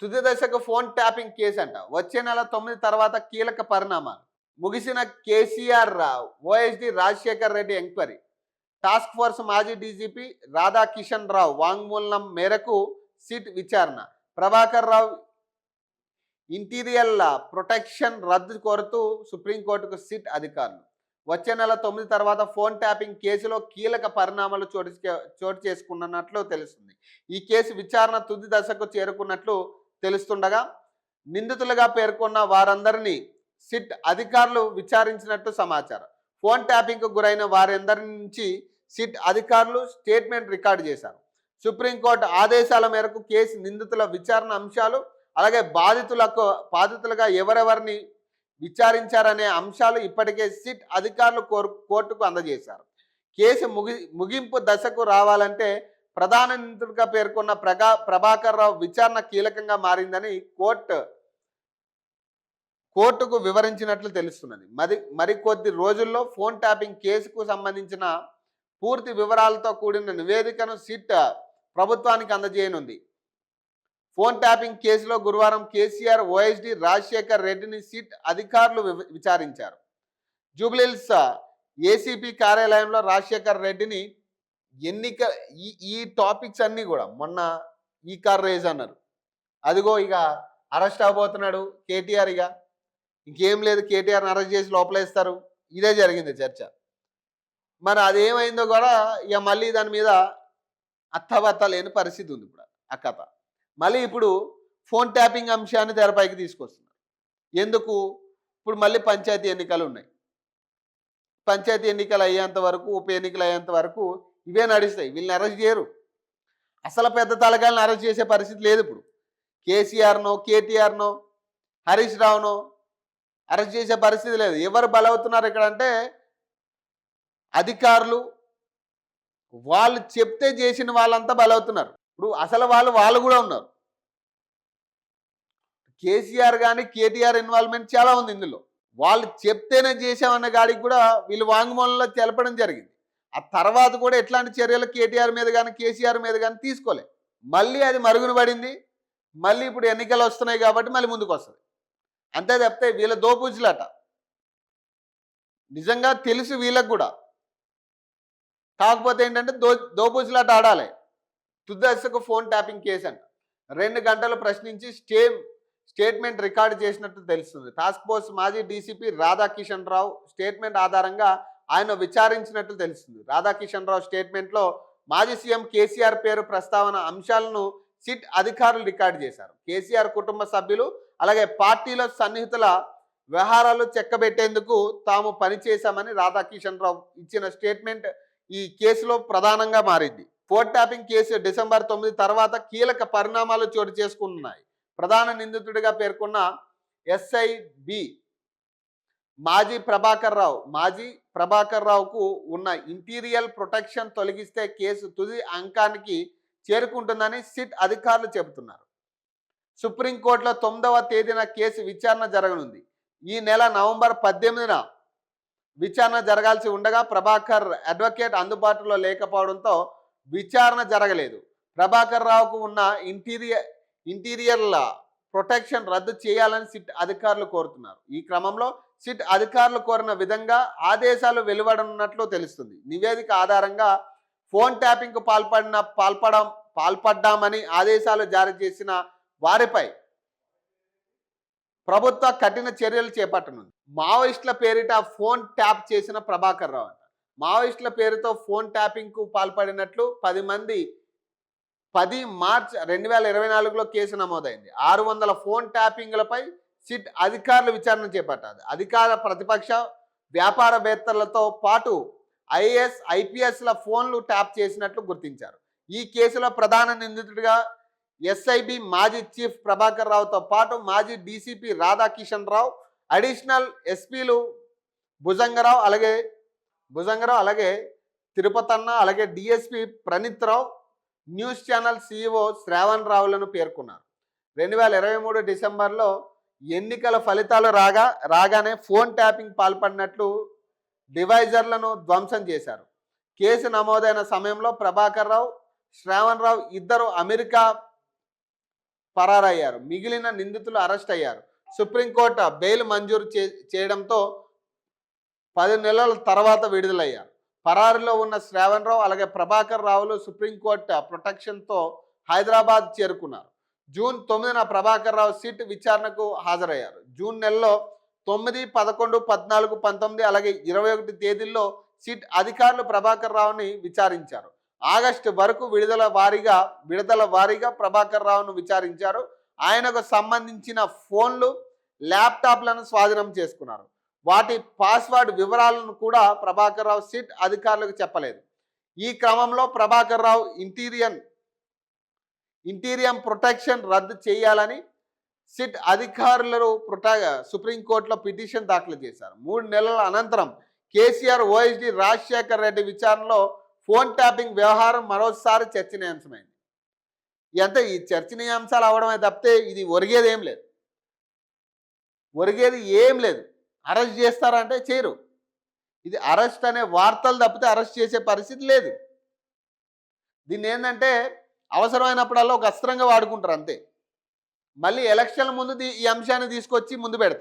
తుది దశకు phone tapping case అంట. వచ్చే నెల తొమ్మిది తర్వాత కీలక పరిణామాలు. ముగిసిన KCR Rao OSD Rajasekhar Reddy enquiry. Task force మాజీ డీజీపీ రాధాకిషన్ రావు వాంగ్మూలం మేరకు సిట్ విచారణ. ప్రభాకర్ రావు ఇంటీరియర్ల ప్రొటెక్షన్ రద్దు కోరుతూ సుప్రీంకోర్టుకు సిట్ అధికారులు. వచ్చే నెల తొమ్మిది తర్వాత ఫోన్ ట్యాపింగ్ కేసులో కీలక పరిణామాలు చోటు చే- చోటు చేసుకున్నట్లు తెలుస్తుంది. ఈ కేసు విచారణ తుది దశకు చేరుకున్నట్లు తెలుస్తుండగా నిందితులుగా పేర్కొన్న వారందరినీ సిట్ అధికారులు విచారించినట్టు సమాచారం. ఫోన్ ట్యాపింగ్కు గురైన వారందరి నుంచి సిట్ అధికారులు స్టేట్మెంట్ రికార్డు చేశారు. సుప్రీంకోర్టు ఆదేశాల మేరకు కేసు నిందితుల విచారణ అంశాలు అలాగే బాధితులకు బాధితులుగా ఎవరెవరిని విచారించారనే అంశాలు ఇప్పటికే సిట్ అధికారులు కోర్టుకు అందజేశారు. కేసు ముగి ముగింపు దశకు రావాలంటే ప్రధాన నిందితుడిగా పేర్కొన్న ప్రగా ప్రభాకర్ రావు విచారణ కీలకంగా మారిందని కోర్టు కోర్టుకు వివరించినట్లు తెలుస్తున్నది. మరి మరికొద్ది రోజుల్లో ఫోన్ ట్యాపింగ్ కేసుకు సంబంధించిన పూర్తి వివరాలతో కూడిన నివేదికను సిట్ ప్రభుత్వానికి అందజేయనుంది. ఫోన్ ట్యాపింగ్ కేసులో గురువారం కేసీఆర్ ఓఎస్డి రాజశేఖర్ రెడ్డిని సిట్ అధికారులు విచారించారు. జూబ్లీల్స్ ఏసీపీ కార్యాలయంలో రాజశేఖర్ రెడ్డిని ఎన్నిక ఈ ఈ టాపిక్స్ అన్నీ కూడా మొన్న ఈ కార్ రేజ్ అన్నారు. అదిగో ఇక అరెస్ట్ అవబోతున్నాడు కేటీఆర్ ఇక. ఇంకేం లేదు కేటీఆర్ని అరెస్ట్ చేసి లోపలేస్తారు. ఇదే జరిగింది చర్చ. మరి అదేమైందో కూడా ఇక మళ్ళీ దాని మీద అత్తవత్త లేని పరిస్థితి ఉంది ఇప్పుడు ఆ కథ. మళ్ళీ ఇప్పుడు ఫోన్ ట్యాపింగ్ అంశాన్ని తెరపైకి తీసుకొస్తున్నారు. ఎందుకు? ఇప్పుడు మళ్ళీ పంచాయతీ ఎన్నికలు ఉన్నాయి. పంచాయతీ ఎన్నికలు అయ్యేంత వరకు ఉప ఎన్నికలు అయ్యేంత వరకు ఇవే నడుస్తాయి. వీళ్ళని అరెస్ట్ చేయరు. అసలు పెద్ద తలకాయలను అరెస్ట్ చేసే పరిస్థితి లేదు ఇప్పుడు. కేసీఆర్నో కేటీఆర్నో హరీష్ రావునో అరెస్ట్ చేసే పరిస్థితి లేదు. ఎవరు బలవుతున్నారు ఇక్కడ అంటే అధికారులు. వాళ్ళు చెప్తే చేసిన వాళ్ళంతా బలవుతున్నారు. ఇప్పుడు అసలు వాళ్ళు వాళ్ళు కూడా ఉన్నారు. కేసీఆర్ కానీ కేటీఆర్ ఇన్వాల్వ్మెంట్ చాలా ఉంది ఇందులో. వాళ్ళు చెప్తేనే చేసామన్న గాడికి కూడా వీళ్ళు వాంగ్మూలంలో తెలపడం జరిగింది. ఆ తర్వాత కూడా ఎట్లాంటి చర్యలు కేటీఆర్ మీద కానీ కేసీఆర్ మీద కానీ తీసుకోలే. మళ్ళీ అది మరుగున పడింది. మళ్ళీ ఇప్పుడు ఎన్నికలు వస్తున్నాయి కాబట్టి మళ్ళీ ముందుకు వస్తుంది. అంతే చెప్తే వీళ్ళ దోపూచులట. నిజంగా తెలుసు వీళ్ళకు కూడా. కాకపోతే ఏంటంటే దో దోపూచులాట ఆడాలి. తుదశకు ఫోన్ ట్యాపింగ్ కేసు అంట. రెండు గంటలు ప్రశ్నించి స్టే స్టేట్మెంట్ రికార్డు చేసినట్టు తెలుస్తుంది. టాస్క్ ఫోర్స్ మాజీ డీసీపీ రాధాకిషన్ రావు స్టేట్మెంట్ ఆధారంగా ఆయన విచారించినట్లు తెలుస్తుంది. రాధాకిషన్ రావు స్టేట్మెంట్లో మాజీ సీఎం కేసీఆర్ పేరు ప్రస్తావన అంశాలను సిట్ అధికారులు రికార్డు చేశారు. కేసీఆర్ కుటుంబ సభ్యులు అలాగే పార్టీలో సన్నిహితుల వ్యవహారాలు చెక్కబెట్టేందుకు తాము పనిచేశామని రాధాకిషన్ రావు ఇచ్చిన స్టేట్మెంట్ ఈ కేసులో ప్రధానంగా మారింది. ఫోర్ ట్యాపింగ్ కేసు డిసెంబర్ తొమ్మిది తర్వాత కీలక పరిణామాలు చోటు చేసుకున్నాయి ప్రధాన నిందితుడిగా పేర్కొన్న ఎస్ఐబి మాజీ ప్రభాకర్ రావు మాజీ ప్రభాకర్ రావుకు ఉన్న ఇంటీరియల్ ప్రొటెక్షన్ తొలగిస్తే కేసు తుది అంకానికి చేరుకుంటుందని సిట్ అధికారులు చెబుతున్నారు. సుప్రీంకోర్టులో తొమ్మిదవ తేదీన కేసు విచారణ జరగనుంది. ఈ నెల నవంబర్ పద్దెనిమిదిన విచారణ జరగాల్సి ఉండగా ప్రభాకర్ అడ్వకేట్ అందుబాటులో లేకపోవడంతో విచారణ జరగలేదు. ప్రభాకర్ రావుకు ఉన్న ఇంటీరియర్ ఇంటీరియర్ల ప్రొటెక్షన్ రద్దు చేయాలని సిట్ అధికారులు కోరుతున్నారు. ఈ క్రమంలో సిట్ అధికారులు కోరిన విధంగా ఆదేశాలు వెలువడనున్నట్లు తెలుస్తుంది. నివేదిక ఆధారంగా ఫోన్ ట్యాపింగ్కు పాల్పడిన పాల్పడం పాల్పడ్డామని ఆదేశాలు జారీ చేసిన వారిపై ప్రభుత్వ కఠిన చర్యలు చేపట్టనుంది. మావోయిస్టుల పేరిట ఫోన్ ట్యాప్ చేసిన ప్రభాకర్ రావు అంట. మావోయిస్టుల పేరుతో ఫోన్ ట్యాపింగ్కు పాల్పడినట్లు పది మంది పది మార్చ్ రెండు వేల ఇరవై నాలుగులో కేసు నమోదైంది. ఆరు వందల ఫోన్ ట్యాపింగ్లపై సిట్ అధికారులు విచారణ చేపట్టారు. అధికార ప్రతిపక్ష వ్యాపారవేత్తలతో పాటు ఐఏఎస్ ఐపీఎస్ల ఫోన్లు ట్యాప్ చేసినట్లు గుర్తించారు. ఈ కేసులో ప్రధాన నిందితుడిగా ఎస్ఐబి మాజీ చీఫ్ ప్రభాకర్ రావుతో పాటు మాజీ డీసీపీ రాధాకిషన్ రావు అడిషనల్ ఎస్పీలు భుజంగరావు అలాగే భుజంగరావు అలాగే తిరుపతన్న అలాగే DSP Praneeth Rao news channel CEO Shravan రావులను పేర్కొన్నారు. రెండు వేల ఇరవై మూడు డిసెంబర్లో ఎన్నికల ఫలితాలు రాగా రాగానే ఫోన్ ట్యాపింగ్ పాల్పడినట్లు డివైజర్లను ధ్వంసం చేశారు. కేసు నమోదైన సమయంలో ప్రభాకర్ రావు శ్రావణ్ రావు ఇద్దరు అమెరికా పరారయ్యారు. మిగిలిన నిందితులు అరెస్ట్ అయ్యారు. సుప్రీంకోర్టు బెయిల్ మంజూరు చే- చేయడంతో పది నెలల తర్వాత విడుదలయ్యారు. పరారిలో ఉన్న శ్రావణ్ రావు అలాగే ప్రభాకర్ రావులు సుప్రీంకోర్టు ప్రొటెక్షన్తో హైదరాబాద్ చేరుకున్నారు. జూన్ తొమ్మిదిన ప్రభాకర్ రావు సిట్ విచారణకు హాజరయ్యారు. జూన్ నెలలో తొమ్మిది పదకొండు పద్నాలుగు పంతొమ్మిది అలాగే ఇరవై ఒకటి తేదీల్లో సిట్ అధికారులు ప్రభాకర్ రావుని విచారించారు. ఆగస్టు వరకు విడుదల వారీగా విడుదల వారీగా ప్రభాకర్ రావును విచారించారు. ఆయనకు సంబంధించిన ఫోన్లు ల్యాప్టాప్లను స్వాధీనం చేసుకున్నారు. వాటి పాస్వర్డ్ వివరాలను కూడా ప్రభాకర్ రావు సిట్ అధికారులకు చెప్పలేదు. ఈ క్రమంలో Prabhakar Rao interim interim protection రద్దు చేయాలని సిట్ అధికారులు ప్రొటా సుప్రీంకోర్టులో పిటిషన్ దాఖలు చేశారు. మూడు నెలల అనంతరం కేసీఆర్ ఓఎస్డి రాజశేఖర్ రెడ్డి విచారణలో ఫోన్ ట్యాపింగ్ వ్యవహారం మరోసారి చర్చనీయాంశమైంది. ఎంత ఈ చర్చనీయాంశాలు అవడమే తప్పితే ఇది ఒరిగేది ఏం లేదు. ఒరిగేది ఏం లేదు. అరెస్ట్ చేస్తారంటే చేయరు. ఇది అరెస్ట్ అనే వార్తలు తప్పితే అరెస్ట్ చేసే పరిస్థితి లేదు. దీన్ని ఏంటంటే అవసరమైనప్పుడల్లా ఒక అస్త్రంగా వాడుకుంటారు అంతే. మళ్ళీ ఎలక్షన్ల ముందు ఈ అంశాన్ని తీసుకొచ్చి ముందు పెడతారు.